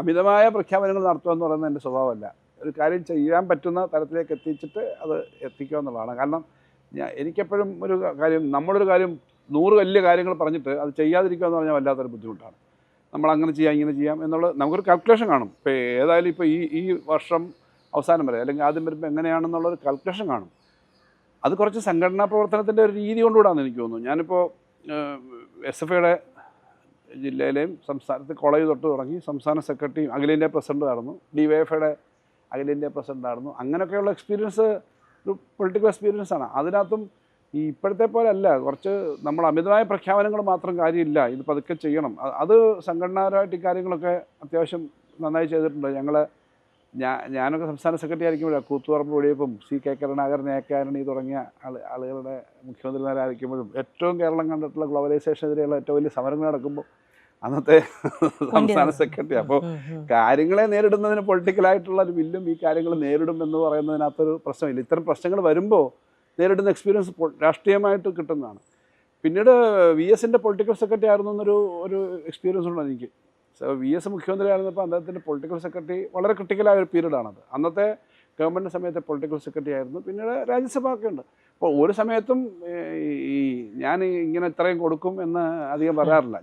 അമിതമായ പ്രഖ്യാപനങ്ങൾ നടത്തുക എന്ന് പറയുന്നത് എന്റെ സ്വഭാവമല്ല. ഒരു കാര്യം ചെയ്യാൻ പറ്റുന്ന തരത്തിലേക്ക് എത്തിച്ചിട്ട് അത് എത്തിക്കുക എന്നുള്ളതാണ്. കാരണം ഞാൻ എനിക്കെപ്പോഴും ഒരു കാര്യം നമ്മളൊരു കാര്യം നൂറ് വലിയ കാര്യങ്ങൾ പറഞ്ഞിട്ട് അത് ചെയ്യാതിരിക്കുക എന്ന് പറഞ്ഞാൽ വല്ലാത്തൊരു ബുദ്ധിമുട്ടാണ്. നമ്മൾ അങ്ങനെ ചെയ്യാം ഇങ്ങനെ ചെയ്യാം എന്നുള്ളത് നമുക്കൊരു കാൽക്കുലേഷൻ കാണും. ഇപ്പോൾ ഏതായാലും ഇപ്പോൾ ഈ ഈ വർഷം അവസാനം വരെ അല്ലെങ്കിൽ ആദ്യം വരുമ്പോൾ എങ്ങനെയാണെന്നുള്ളൊരു കാൽക്കുലേഷൻ കാണും. അത് കുറച്ച് സംഘടനാ പ്രവർത്തനത്തിന്റെ ഒരു രീതി കൊണ്ടുകൂടാന്ന് എനിക്ക് തോന്നുന്നു. ഞാനിപ്പോൾ എസ് എഫ് ഐയുടെ ജില്ലയിലെയും സംസ്ഥാനത്ത് കോളേജ് തൊട്ട് തുടങ്ങി സംസ്ഥാന സെക്രട്ടറിയും അഖിലേന്ത്യാ പ്രസിഡന്റായിരുന്നു ഡി വൈ ഐയുടെ അഖിലേന്ത്യാ പ്രസിഡന്റായിരുന്നു അങ്ങനെയൊക്കെയുള്ള എക്സ്പീരിയൻസ് ഒരു പൊളിറ്റിക്കൽ എക്സ്പീരിയൻസ് ആണ്. അതിനകത്തും ഈ ഇപ്പോഴത്തെ പോലെ അല്ല കുറച്ച് നമ്മൾ അമിതമായ പ്രഖ്യാപനങ്ങൾ മാത്രം കാര്യമില്ല. ഇത് പതുക്കെ ചെയ്യണം. അത് സംഘടനാപരമായിട്ട് കാര്യങ്ങളൊക്കെ അത്യാവശ്യം നന്നായി ചെയ്തിട്ടുണ്ട്. ഞങ്ങൾ ഞാൻ ഞാനൊക്കെ സംസ്ഥാന സെക്രട്ടറി ആയിരിക്കുമ്പോഴാണ്. Koothuparamba വഴിയപ്പം C K Karunakaran A K Antony തുടങ്ങിയ ആളുകളുടെ മുഖ്യമന്ത്രിമാരായിരിക്കുമ്പോഴും. ഏറ്റവും കേരളം കണ്ടിട്ടുള്ള ഗ്ലോബലൈസേഷനെതിരെയുള്ള ഏറ്റവും വലിയ സമരങ്ങൾ നടക്കുമ്പോൾ അന്നത്തെ സംസ്ഥാന സെക്രട്ടറി. അപ്പോൾ കാര്യങ്ങളെ നേരിടുന്നതിന് പൊളിറ്റിക്കലായിട്ടുള്ള ഒരു വില്ലും ഈ കാര്യങ്ങൾ നേരിടും എന്ന് പറയുന്നതിനകത്തൊരു പ്രശ്നമില്ല. ഇത്തരം പ്രശ്നങ്ങൾ വരുമ്പോൾ നേരിടുന്ന എക്സ്പീരിയൻസ് രാഷ്ട്രീയമായിട്ട് കിട്ടുന്നതാണ്. പിന്നീട് വി എസിന്റെ പൊളിറ്റിക്കൽ സെക്രട്ടറി ആയിരുന്നു എന്നൊരു ഒരു എക്സ്പീരിയൻസ് ഉണ്ട് എനിക്ക്? വി എസ് മുഖ്യമന്ത്രി ആയിരുന്നപ്പോൾ അദ്ദേഹത്തിന്റെ പൊളിറ്റിക്കൽ സെക്രട്ടറി വളരെ ക്രിട്ടിക്കലായ ഒരു പീരീഡാണത് അന്നത്തെ ഗവൺമെന്റ് സമയത്തെ പൊളിറ്റിക്കൽ സെക്രട്ടറി ആയിരുന്നു. പിന്നീട് രാജ്യസഭ ഒക്കെ ഉണ്ട്. അപ്പോൾ ഒരു സമയത്തും ഈ ഞാൻ ഇങ്ങനെ ഇത്രയും കൊടുക്കും എന്ന് അധികം പറയാറില്ല.